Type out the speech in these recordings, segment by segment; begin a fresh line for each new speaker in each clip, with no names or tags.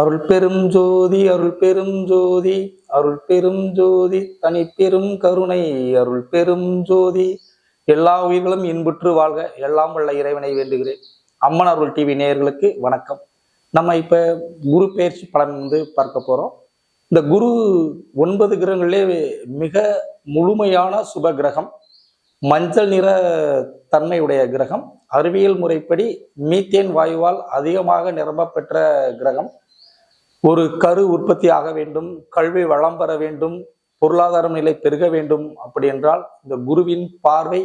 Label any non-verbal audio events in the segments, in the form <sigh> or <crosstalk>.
அருள் பெரும் ஜோதி அருள் பெரும் ஜோதி அருள் பெரும் ஜோதி தனி பெரும் கருணை அருள் பெரும் ஜோதி. எல்லா உயிர்களும் இன்புற்று வாழ்க எல்லாம் உள்ள இறைவனை வேண்டுகிறேன். அம்மன் அருள் டிவி நேயர்களுக்கு வணக்கம். நம்ம இப்ப குரு பெயர்ச்சி பலன் வந்து பார்க்க போறோம். இந்த குரு ஒன்பது கிரகங்களிலே மிக முழுமையான சுப கிரகம். மஞ்சள் நிற தன்மையுடைய கிரகம். அறிவியல் முறைப்படி மீத்தேன் வாயுவால் அதிகமாக நிரம்ப பெற்ற கிரகம். ஒரு கரு உற்பத்தி ஆக வேண்டும் கல்வி வளம் பெற வேண்டும் பொருளாதார நிலை பெருக வேண்டும் அப்படி என்றால் இந்த குருவின் பார்வை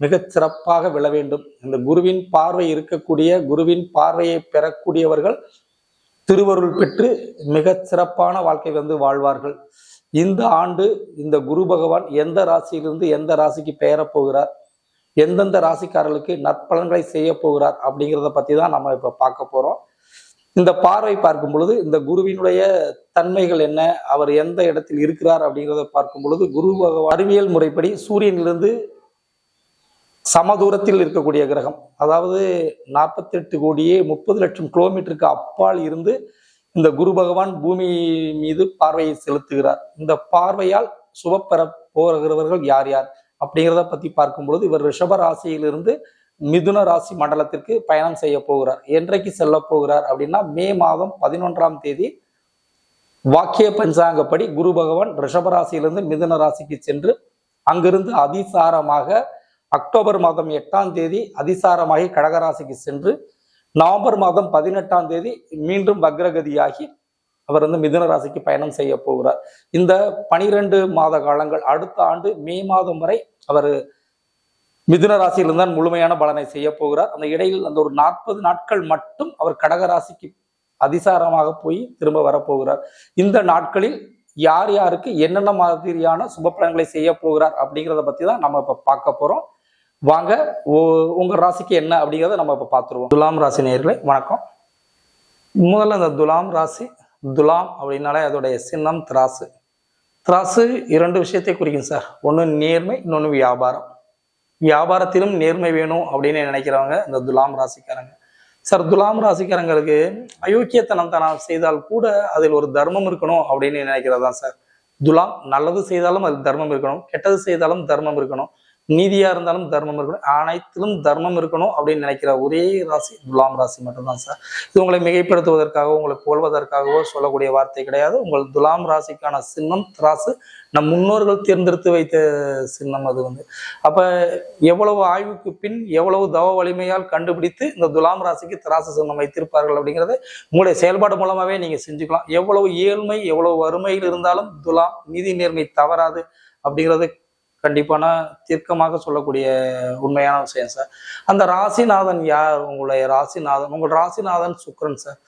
மிகச் சிறப்பாக விழ வேண்டும். இந்த குருவின் பார்வை இருக்கக்கூடிய குருவின் பார்வையை பெறக்கூடியவர்கள் திருவருள் பெற்று மிகச் சிறப்பான வாழ்க்கை வந்து வாழ்வார்கள். இந்த ஆண்டு இந்த குரு பகவான் எந்த ராசியிலிருந்து எந்த ராசிக்கு பெயரப் போகிறார் எந்தெந்த ராசிக்காரர்களுக்கு நற்பலன்களை செய்ய போகிறார் அப்படிங்கிறத பத்தி தான் நம்ம இப்ப பார்க்க போறோம். இந்த பார்வை பார்க்கும் பொழுது இந்த குருவினுடைய தன்மைகள் என்ன அவர் எந்த இடத்தில் இருக்கிறார் அப்படிங்கிறத பார்க்கும் பொழுது குரு அறிவியல் முறைப்படி சூரியனிலிருந்து சமதூரத்தில் இருக்கக்கூடிய கிரகம் அதாவது நாற்பத்தி எட்டு கோடியே முப்பது லட்சம் கிலோமீட்டருக்கு அப்பால் இருந்து இந்த குரு பகவான் பூமி மீது பார்வையை செலுத்துகிறார். இந்த பார்வையால் சுபப்பெற போகிறவர்கள் யார் யார் அப்படிங்கிறத பத்தி பார்க்கும் பொழுது இவர் ரிஷப ராசியிலிருந்து மிதுன ராசி மண்டலத்திற்கு பயணம் செய்ய போகிறார். என்றைக்கு செல்ல போகிறார் அப்படின்னா மே மாதம் பதினொன்றாம் தேதி வாக்கிய பஞ்சாங்கப்படி குரு பகவான் ரிஷபராசியிலிருந்து மிதுன ராசிக்கு சென்று அங்கிருந்து அதிசாரமாக அக்டோபர் மாதம் எட்டாம் தேதி அதிசாரமாகி கடகராசிக்கு சென்று நவம்பர் மாதம் பதினெட்டாம் தேதி மீண்டும் வக்ரகதியாகி அவர் வந்து மிதுன ராசிக்கு பயணம் செய்ய போகிறார். இந்த பனிரெண்டு மாத காலங்கள் அடுத்த ஆண்டு மே மாதம் வரை அவர் மிதுன ராசியிலிருந்து தான் முழுமையான பலனை செய்ய போகிறார். அந்த இடையில் அந்த ஒரு நாற்பது நாட்கள் மட்டும் அவர் கடக ராசிக்கு அதிசாரமாக போய் திரும்ப வரப்போகிறார் இந்த நாட்களில் யார் யாருக்கு என்னென்ன மாதிரியான சுப பலன்களை செய்ய போகிறார் அப்படிங்கிறத பத்தி தான் நம்ம இப்ப பார்க்க போறோம். வாங்க ஓ- உங்க ராசிக்கு என்ன அப்படிங்கிறத நம்ம இப்ப பார்த்துருவோம். துலாம் ராசி நேர்களை வணக்கம். முதல்ல அந்த துலாம் ராசி துலாம் அப்படின்னாலே அதோடைய சின்னம் திராசு. திராசு இரண்டு விஷயத்தை குறிக்கும் சார். ஒன்று நேர்மை இன்னொன்று வியாபாரம். வியாபாரத்திலும் நேர்மை வேணும் அப்படின்னு நினைக்கிறவங்க இந்த துலாம் ராசிக்காரங்க. சார் துலாம் ராசிக்காரங்களுக்கு அயோக்கியத்தனம் தனம் செய்தால் கூட அதில் ஒரு தர்மம் இருக்கணும் அப்படின்னு நினைக்கிறதா சார். துலாம் நல்லது செய்தாலும் அது தர்மம் இருக்கணும் கெட்டது செய்தாலும் தர்மம் இருக்கணும். நீதியா இருந்தாலும் தர்மம் இருக்கணும். அனைத்திலும் தர்மம் இருக்கணும் அப்படின்னு நினைக்கிற ஒரே ராசி துலாம் ராசி மட்டும்தான் சார். இது உங்களை மிகைப்படுத்துவதற்காகவோ உங்களை போல்வதற்காகவோ சொல்லக்கூடிய வார்த்தை கிடையாது. உங்கள் துலாம் ராசிக்கான சின்னம் திராசு. நம் முன்னோர்கள் தேர்ந்தெடுத்து வைத்த சின்னம் அது வந்து. அப்ப எவ்வளவு ஆய்வுக்கு பின் எவ்வளவு தவ வலிமையால் கண்டுபிடித்து இந்த துலாம் ராசிக்கு திராசு சின்னம் வைத்திருப்பார்கள் அப்படிங்கிறத உங்களுடைய செயல்பாடு மூலமாவே நீங்க செஞ்சுக்கலாம். எவ்வளவு ஏழ்மை எவ்வளவு வறுமையில் இருந்தாலும் துலாம் நீதி நேர்மை தவறாது அப்படிங்கிறது கண்டிப்பான தீர்க்கமாக சொல்லக்கூடிய உண்மையான விஷயம் சார். அந்த ராசிநாதன் யார்? உங்களுடைய ராசிநாதன் உங்கள் ராசிநாதன் சுக்ரன் சார்.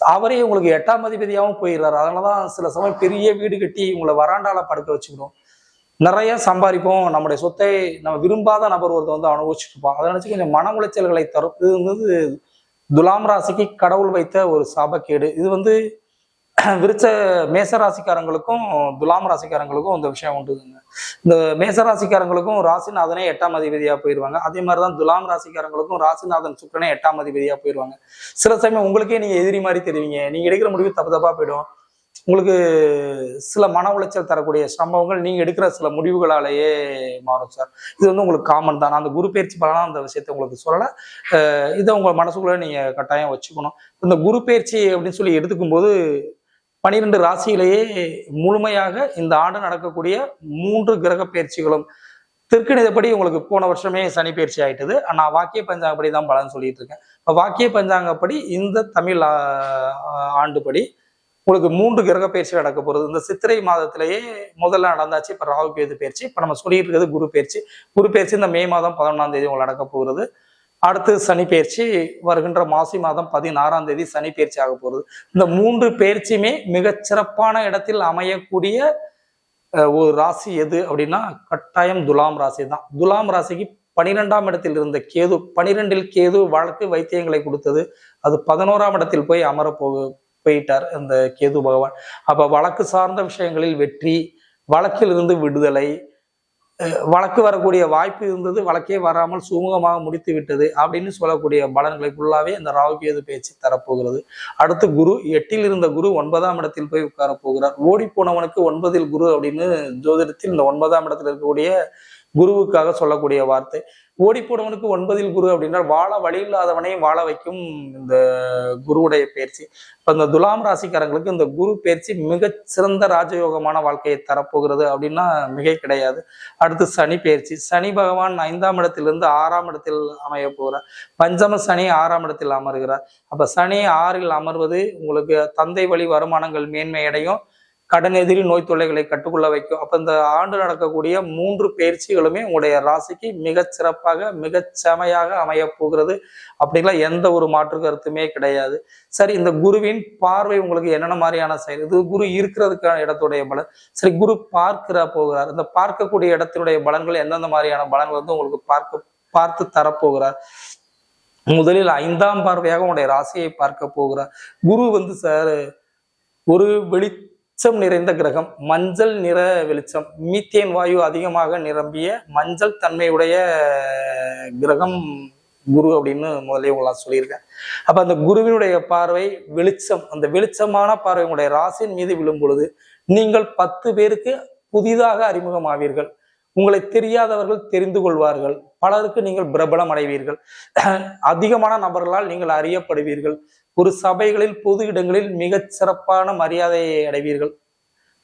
அவரே உங்களுக்கு எட்டாம் அதிபதியாகவும் போயிடுறாரு. அதனாலதான் சில சமயம் பெரிய வீடு கட்டி உங்களை வராண்டால படுக்க வச்சுக்கணும். நிறைய சம்பாதிப்போம். நம்முடைய சொத்தை நம்ம விரும்பாத நபர் ஒருத்தர் வந்து அனுபவிச்சுட்டு இருப்பான். அதை நினச்சி கொஞ்சம் மன உளைச்சல்களை தரும். இது வந்து துலாம் ராசிக்கு கடவுள் வைத்த ஒரு சாபக்கேடு. இது வந்து விருச்ச மேச ராசிக்காரங்களுக்கும் துலாம் ராசிக்காரங்களுக்கும் இந்த விஷயம் உண்டுதுங்க இந்த மேச ராசிக்காரங்களுக்கும் ராசிநாதனே எட்டாம் அதிபதியா போயிடுவாங்க அதே மாதிரி தான் துலாம் ராசிக்காரங்களுக்கும் ராசிநாதன் சுக்கரனே எட்டாம் அதிபதியா போயிடுவாங்க சில சமயம் உங்களுக்கே நீங்க எதிரி மாதிரி தெரிவிங்க. நீங்க எடுக்கிற முடிவு தப்பு தப்பா போயிடும். உங்களுக்கு சில மன உளைச்சல் தரக்கூடிய சம்பவங்கள் நீங்கள் எடுக்கிற சில முடிவுகளாலேயே மாறும் சார். இது வந்து உங்களுக்கு காமன் தான். நான் அந்த குரு பயிற்சி பலனாக அந்த விஷயத்தை உங்களுக்கு சொல்லலை. இதை உங்கள் மனசுக்குள்ளே நீங்கள் கட்டாயம் வச்சுக்கணும். இந்த குரு பயிற்சி அப்படின்னு சொல்லி எடுத்துக்கும் போது பனிரெண்டு ராசியிலேயே முழுமையாக இந்த ஆண்டு நடக்கக்கூடிய மூன்று கிரக பயிற்சிகளும் திருக்கணிதப்படி உங்களுக்கு போன வருஷமே சனி பயிற்சி ஆயிட்டது. நான் வாக்கிய பஞ்சாங்கப்படி தான் பலன் சொல்லிட்டு இருக்கேன். இப்போ வாக்கிய பஞ்சாங்கப்படி இந்த தமிழ் ஆண்டுபடி உங்களுக்கு மூன்று கிரக பயிற்சி நடக்க போகிறது இந்த சித்திரை மாதத்திலேயே முதல்ல நடந்தாச்சு. இப்போ ராகு கேது பயிற்சி. இப்போ நம்ம சொல்லிட்டு இருக்கிறது குரு பயிற்சி. குரு பயிற்சி இந்த மே மாதம் பதினொன்றாம் தேதி உங்களுக்கு நடக்க போகிறது. அடுத்து சனி பயிற்சி வருகின்ற மாசி மாதம் பதினாறாம் தேதி சனி பயிற்சி ஆக போகிறது இந்த மூன்று பயிற்சியுமே மிகச்சிறப்பான இடத்தில் அமையக்கூடிய ஒரு ராசி எது அப்படின்னா கட்டாயம் துலாம் ராசி தான். துலாம் ராசிக்கு பனிரெண்டாம் இடத்தில் இருந்த கேது பனிரெண்டில் கேது வழக்கு வைத்தியங்களை கொடுத்தது. அது பதினோராம் இடத்தில் போய் அமர போ போயிட்டார் அந்த கேது பகவான். அப்ப வழக்கு சார்ந்த விஷயங்களில் வெற்றி வழக்கில் இருந்து விடுதலை வழக்கு வரக்கூடிய வாய்ப்பு இருந்தது. வழக்கே வராமல் சுமூகமாக முடித்து விட்டது அப்படின்னு சொல்லக்கூடிய பலன்களை ஃபுல்லாவே இந்த ராகுகேது பேச்சு தரப்போகிறது. அடுத்து குரு எட்டில் இருந்த குரு ஒன்பதாம் இடத்தில் போய் உட்கார போகிறார் ஓடி போனவனுக்கு ஒன்பதில் குரு அப்படின்னு ஜோதிடத்தில் இந்த ஒன்பதாம் இடத்தில் இருக்கக்கூடிய குருவுக்காக சொல்லக்கூடிய வார்த்தை. ஓடிப்போனவனுக்கு ஒன்பதில் குரு அப்படின்னா வாழ வழி இல்லாதவனையும் வாழ வைக்கும் இந்த குருவுடைய பயிற்சி. இப்போ இந்த துலாம் ராசிக்காரங்களுக்கு இந்த குரு பயிற்சி மிக சிறந்த ராஜயோகமான வாழ்க்கையை தரப்போகிறது அப்படின்னா மிகை கிடையாது. அடுத்து சனி பயிற்சி. சனி பகவான் ஐந்தாம் இடத்திலிருந்து ஆறாம் இடத்தில் அமைய போகிறார். பஞ்சம சனி ஆறாம் இடத்தில் அமர்கிறார். அப்போ சனி ஆறில் அமர்வது உங்களுக்கு தந்தை வழி வருமானங்கள் மேன்மையடையும். கடன் எதிரி நோய் தொல்லைகளை கட்டுக்குள்ள வைக்கும். அப்ப இந்த ஆண்டு நடக்கக்கூடிய மூன்று பயிற்சிகளுமே உங்களுடைய ராசிக்கு மிகச் சிறப்பாக மிகச் செமையாக அமைய போகிறது. அப்படிங்கலாம் எந்த ஒரு மாற்று கருத்துமே கிடையாது. சரி இந்த குருவின் பார்வை உங்களுக்கு என்னென்ன மாதிரியான செயல்? இது குரு இருக்கிறதுக்கான இடத்துடைய பலன். சரி குரு பார்க்கிற போகிறார். இந்த பார்க்கக்கூடிய இடத்தினுடைய பலன்கள் எந்தெந்த மாதிரியான பலன்கள் வந்து உங்களுக்கு பார்க்க பார்த்து தரப்போகிறார். முதலில் ஐந்தாம் பார்வையாக உங்களுடைய ராசியை பார்க்க போகிறார். குரு வந்து சார் ஒரு வெளி வெளிச்சம் நிறைந்த கிரகம் மஞ்சள் நிற வெளிச்சம் மீத்தேன் வாயு அதிகமாக நிரம்பிய மஞ்சள் தன்மையுடைய கிரகம் குரு அப்படின்னு முதலே உங்களாம் சொல்லியிருக்கேன். அப்ப அந்த குருவினுடைய பார்வை வெளிச்சம் அந்த வெளிச்சமான பார்வை உங்களுடைய ராசியின் மீது விழும் பொழுது நீங்கள் பத்து பேருக்கு புதிதாக அறிமுகமாவீர்கள். உங்களை தெரியாதவர்கள் தெரிந்து கொள்வார்கள். பலருக்கு நீங்கள் பிரபலம் அடைவீர்கள். <clears throat> அதிகமான நபர்களால் நீங்கள் அறியப்படுவீர்கள். ஒரு சபைகளில் பொது இடங்களில் மிகச் சிறப்பான மரியாதையை அடைவீர்கள்.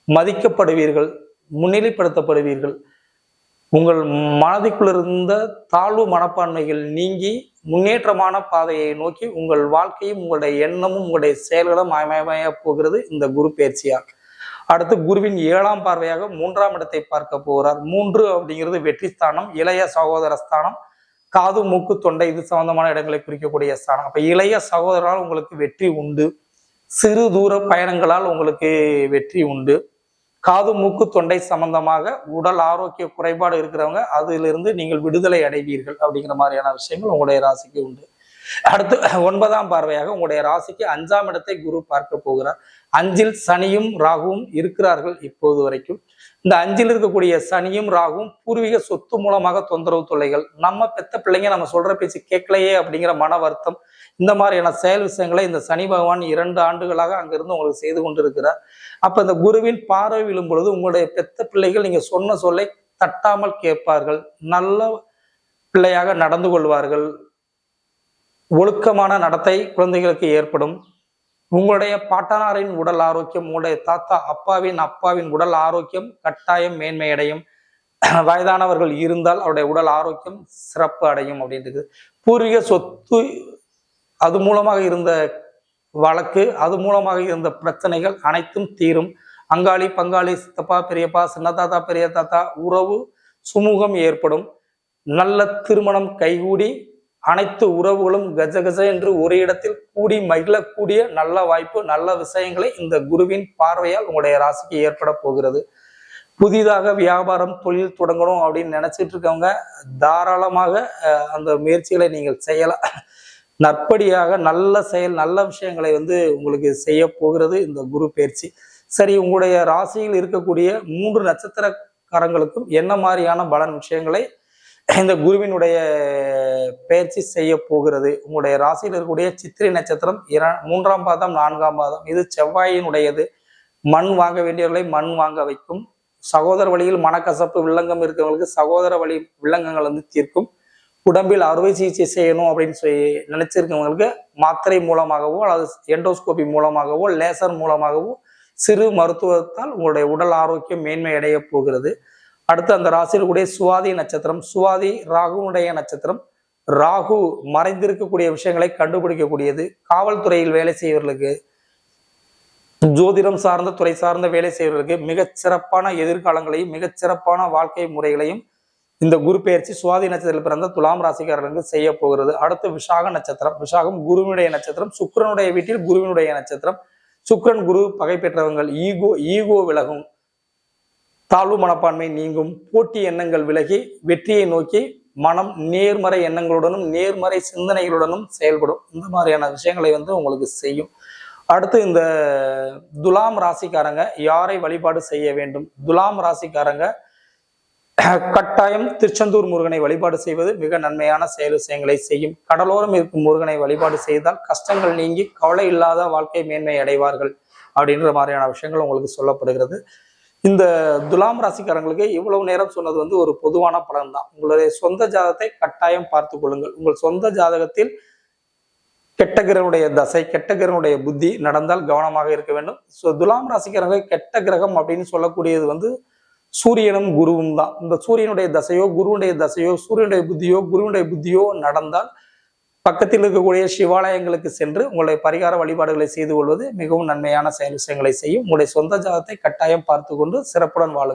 மதிக்கப்படுவீர்கள். முன்னிலைப்படுத்தப்படுவீர்கள். உங்கள் மனதிற்குள் இருந்த தாழ்வு மனப்பான்மைகள் நீங்கி முன்னேற்றமான பாதையை நோக்கி உங்கள் வாழ்க்கையும் உங்களுடைய எண்ணமும் உங்களுடைய செயல்களும் அமைய போகிறது இந்த குரு பயிற்சியால். அடுத்து குருவின் ஏழாம் பார்வையாக மூன்றாம் இடத்தை பார்க்க போகிறார். மூன்று அப்படிங்கிறது வெற்றி ஸ்தானம் இளைய சகோதர ஸ்தானம் காது மூக்கு தொண்டை இது சம்பந்தமான இடங்களை குறிக்கக்கூடிய ஸ்தானம். அப்ப இளைய சகோதரரால் உங்களுக்கு வெற்றி உண்டு. சிறு தூர பயணங்களால் உங்களுக்கு வெற்றி உண்டு. காது மூக்கு தொண்டை சம்பந்தமாக உடல் ஆரோக்கிய குறைபாடு இருக்கிறவங்க அதிலிருந்து நீங்கள் விடுதலை அடைவீர்கள் அப்படிங்கிற மாதிரியான விஷயங்கள் உங்களுடைய ராசிக்கு உண்டு. அடுத்து ஒன்பதாம் பார்வையாக உங்களுடைய ராசிக்கு அஞ்சாம் இடத்தை குரு பார்க்க போகிறார். அஞ்சில் சனியும் ராகுவும் இருக்கிறார்கள் இப்போது வரைக்கும். இந்த அஞ்சில் இருக்கக்கூடிய சனியும் ராகுவும் பூர்வீக சொத்து மூலமாக தொந்தரவு தொல்லைகள். நம்ம பெத்த பிள்ளைங்க நம்ம சொல்ற பேச்சு கேட்கலையே அப்படிங்கிற மன வருத்தம். இந்த மாதிரியான செயல் விஷயங்களை இந்த சனி பகவான் இரண்டு ஆண்டுகளாக அங்கிருந்து உங்களுக்கு செய்து கொண்டிருக்கிறார். அப்ப இந்த குருவின் பார்வை விழும் பொழுது உங்களுடைய பெத்த பிள்ளைகள் நீங்க சொன்ன சொல்லை தட்டாமல் கேட்பார்கள். நல்ல பிள்ளையாக நடந்து கொள்வார்கள். ஒழுக்கமான நடத்தை குழந்தைகளுக்கு ஏற்படும். உங்களுடைய பாட்டனாரின் உடல் ஆரோக்கியம் உங்களுடைய தாத்தா அப்பாவின் அப்பாவின் உடல் ஆரோக்கியம் கட்டாயம் மேன்மையடையும். வயதானவர்கள் இருந்தால் அவருடைய உடல் ஆரோக்கியம் சிறப்பு அடையும் அப்படின்றது. பூர்வீக சொத்து அது மூலமாக இருந்த வழக்கு அது மூலமாக இருந்த பிரச்சனைகள் அனைத்தும் தீரும். அங்காளி பங்காளி சித்தப்பா பெரியப்பா சின்ன தாத்தா பெரிய தாத்தா உறவு சுமூகம் ஏற்படும். நல்ல திருமணம் கைகூடி அனைத்து உறவுகளும் கஜ கஜ என்று ஒரு இடத்தில் கூடி மகிழக்கூடிய நல்ல வாய்ப்பு நல்ல விஷயங்களை இந்த குருவின் பார்வையால் உங்களுடைய ராசிக்கு ஏற்பட போகிறது. புதிதாக வியாபாரம் தொழில் தொடங்கணும் அப்படின்னு நினைச்சிட்டு இருக்கவங்க தாராளமாக அந்த முயற்சிகளை நீங்கள் செய்யலாம். நற்படியாக நல்ல செயல் நல்ல விஷயங்களை வந்து உங்களுக்கு செய்ய போகிறது இந்த குரு பயிற்சி. சரி உங்களுடைய ராசியில் இருக்கக்கூடிய மூன்று நட்சத்திரக்காரங்களுக்கும் என்ன மாதிரியான பலன் விஷயங்களை இந்த குருவினுடைய பயிற்சி செய்ய போகிறது. உங்களுடைய ராசியில் இருக்கக்கூடிய சித்திரை நட்சத்திரம் இர மூன்றாம் பாதம் நான்காம் பாதம். இது செவ்வாயினுடையது. மண் வாங்க வேண்டியவர்களை மண் வாங்க வைக்கும். சகோதர வழியில் மனக்கசப்பு வில்லங்கம் இருக்கிறவங்களுக்கு சகோதர வழி வில்லங்கங்கள் வந்து தீர்க்கும். உடம்பில் அறுவை சிகிச்சை செய்யணும் அப்படின்னு சொல்லி நினைச்சிருக்கவங்களுக்கு மாத்திரை மூலமாகவோ அல்லது எண்டோஸ்கோபி மூலமாகவோ லேசர் மூலமாகவோ சிறு மருத்துவத்தால் உங்களுடைய உடல் ஆரோக்கியம் மேன்மை அடைய போகிறது. அடுத்து அந்த ராசியில் கூடிய சுவாதி நட்சத்திரம் சுவாதி ராகுனுடைய நட்சத்திரம் ராகு மறைந்திருக்கக்கூடிய விஷயங்களை கண்டுபிடிக்கக்கூடியது. காவல்துறையில் வேலை செய்வர்களுக்கு ஜோதிடம் சார்ந்த துறை சார்ந்த வேலை செய்வர்களுக்கு மிகச் சிறப்பான எதிர்காலங்களையும் மிகச் சிறப்பான வாழ்க்கை முறைகளையும் இந்த குரு பெயர்ச்சி சுவாதி நட்சத்திரத்தில் பிறந்த துலாம் ராசிக்காரர்களுக்கு செய்ய போகிறது. அடுத்து விசாக நட்சத்திரம். விசாகம் குருவினுடைய நட்சத்திரம் சுக்கிரனுடைய வீட்டில் குருவினுடைய நட்சத்திரம். சுக்கரன் குரு பகை பெற்றவங்கள் ஈகோ ஈகோ விலகும். தாழ்வு மனப்பான்மை நீங்கும். போட்டி எண்ணங்கள் விலகி வெற்றியை நோக்கி மனம் நேர்மறை எண்ணங்களுடனும் நேர்மறை சிந்தனைகளுடனும் செயல்படும். இந்த மாதிரியான விஷயங்களை வந்து உங்களுக்கு செய்யும். அடுத்து இந்த துலாம் ராசிக்காரங்க யாரை வழிபாடு செய்ய வேண்டும்? துலாம் ராசிக்காரங்க கட்டாயம் திருச்செந்தூர் முருகனை வழிபாடு செய்வது மிக நன்மையான செயல் விஷயங்களை செய்யும். கடலோரம் இருக்கும் முருகனை வழிபாடு செய்தால் கஷ்டங்கள் நீங்கி கவலை இல்லாத வாழ்க்கை மேன்மை அடைவார்கள் அப்படின்ற மாதிரியான விஷயங்கள் உங்களுக்கு சொல்லப்படுகிறது. இந்த துலாம் ராசிக்காரங்களுக்கு இவ்வளவு நேரம் சொன்னது வந்து ஒரு பொதுவான பலன் தான் உங்களுடைய சொந்த ஜாதகத்தை கட்டாயம் பார்த்து கொள்ளுங்கள். உங்கள் சொந்த ஜாதகத்தில் கெட்ட கிரகனுடைய தசை கெட்ட கிரகனுடைய புத்தி நடந்தால் கவனமாக இருக்க வேண்டும். ஸோ துலாம் ராசிக்காரங்க கெட்ட கிரகம் அப்படின்னு சொல்லக்கூடியது வந்து சூரியனும் குருவும் தான். இந்த சூரியனுடைய தசையோ குருவனுடைய தசையோ சூரியனுடைய புத்தியோ குருவனுடைய புத்தியோ நடந்தால் பக்கத்தில் இருக்கக்கூடிய சிவாலயங்களுக்கு சென்று உங்களுடைய பரிகார வழிபாடுகளை செய்து கொள்வது மிகவும் நன்மையான செயல் விஷயங்களை செய்யும். உங்களுடைய சொந்த ஜாதத்தை கட்டாயம் பார்த்து கொண்டு சிறப்புடன் வாழும்